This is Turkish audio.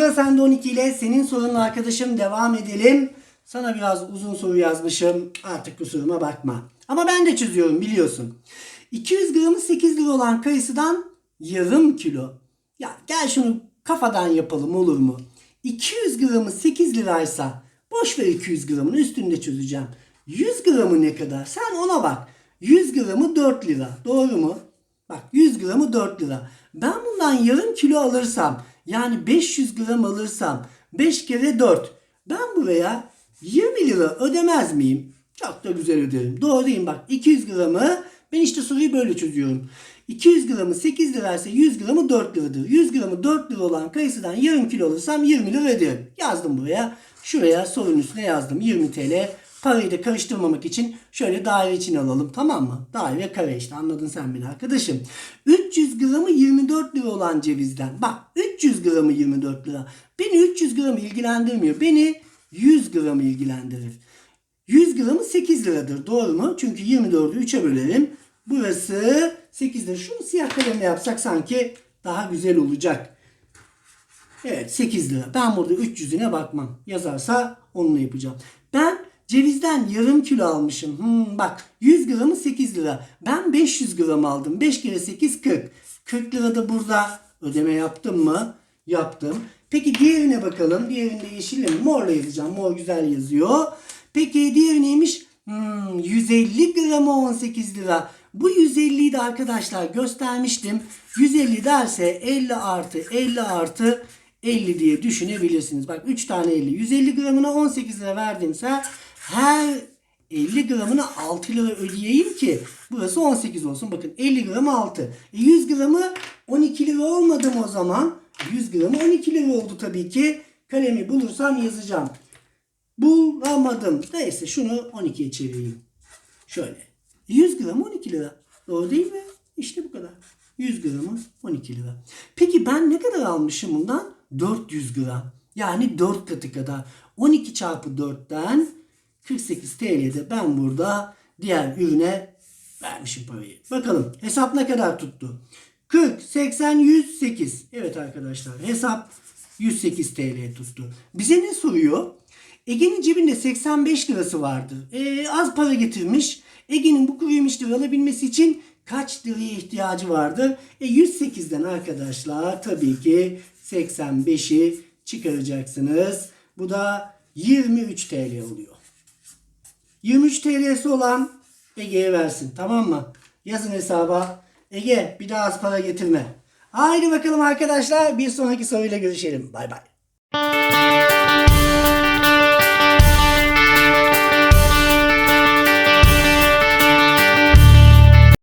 Sıra sende 12 ile senin sorunun arkadaşım devam edelim. Sana biraz uzun soru yazmışım. Artık kusuruma bakma. Ama ben de çözüyorum biliyorsun. 200 gramı 8 lira olan kayısıdan yarım kilo. Ya gel şunu kafadan yapalım olur mu? 200 gramı 8 liraysa boş ver 200 gramını üstünde çözeceğim. 100 gramı ne kadar? Sen ona bak. 100 gramı 4 lira. Doğru mu? Bak 100 gramı 4 lira. Ben bundan yarım kilo alırsam yani 500 gram alırsam 5 kere 4. Ben buraya 20 lira ödemez miyim? Çok da güzel öderim. Doğruyum bak 200 gramı ben işte soruyu böyle çözüyorum. 200 gramı 8 liraysa 100 gramı 4 liradır. 100 gramı 4 lira olan kayısıdan yarım kilo alırsam 20 lira öderim. Yazdım buraya. Şuraya sorunun üstüne yazdım 20 TL. Parayı da karıştırmamak için şöyle daire için alalım tamam mı? Daire kare işte anladın sen beni arkadaşım. 300 gramı 24 lira olan cevizden. Bak 300 gramı 24 lira. Beni 300 gramı ilgilendirmiyor. Beni 100 gramı ilgilendirir. 100 gramı 8 liradır. Doğru mu? Çünkü 24'ü 3'e bölerim. Burası 8 lira. Şunu siyah kalemle yapsak sanki daha güzel olacak. Evet 8 lira. Ben burada 300'üne bakmam. Yazarsa onunla yapacağım. Ben cevizden yarım kilo almışım. Hmm, bak 100 gramı 8 lira. Ben 500 gram aldım. 5 kere 8 40. 40 lira da burada ödeme yaptım mı? Yaptım. Peki diğerine bakalım. Diğerinde yeşille mi? Morla yazacağım. Mor güzel yazıyor. Peki diğeri neymiş? Hmm, 150 gramı 18 lira. Bu 150'yi de arkadaşlar göstermiştim. 150 derse 50 artı 50 artı 50 diye düşünebilirsiniz. Bak 3 tane 50. 150 gramına 18 lira verdimse her 50 gramına 6 lira ödeyeyim ki burası 18 olsun. Bakın 50 gram 6. E 100 gramı 12 lira olmadı mı o zaman? 100 gramı 12 lira oldu tabii ki. Kalemi bulursam yazacağım. Bulamadım. Neyse şunu 12'ye çevireyim. Şöyle. 100 gram 12 lira. Doğru değil mi? İşte bu kadar. 100 gramı 12 lira. Peki ben ne kadar almışım bundan? 400 gram. Yani 4 katı kadar. 12 çarpı 4'ten 48 TL'de ben burada diğer ürüne vermişim parayı. Bakalım hesap ne kadar tuttu? 40, 80, 108. Evet arkadaşlar hesap 108 TL tuttu. Bize ne soruyor? Ege'nin cebinde 85 lirası vardı. Ee, az para getirmiş. Ege'nin bu kuru yemişleri alabilmesi için kaç liraya ihtiyacı vardı? E 108'den arkadaşlar tabii ki 85'i çıkaracaksınız. Bu da 23 TL oluyor. 23 TL'si olan Ege'ye versin. Tamam mı? Yazın hesaba. Ege bir daha az para getirme. Haydi bakalım arkadaşlar bir sonraki soruyla görüşelim. Bay bay.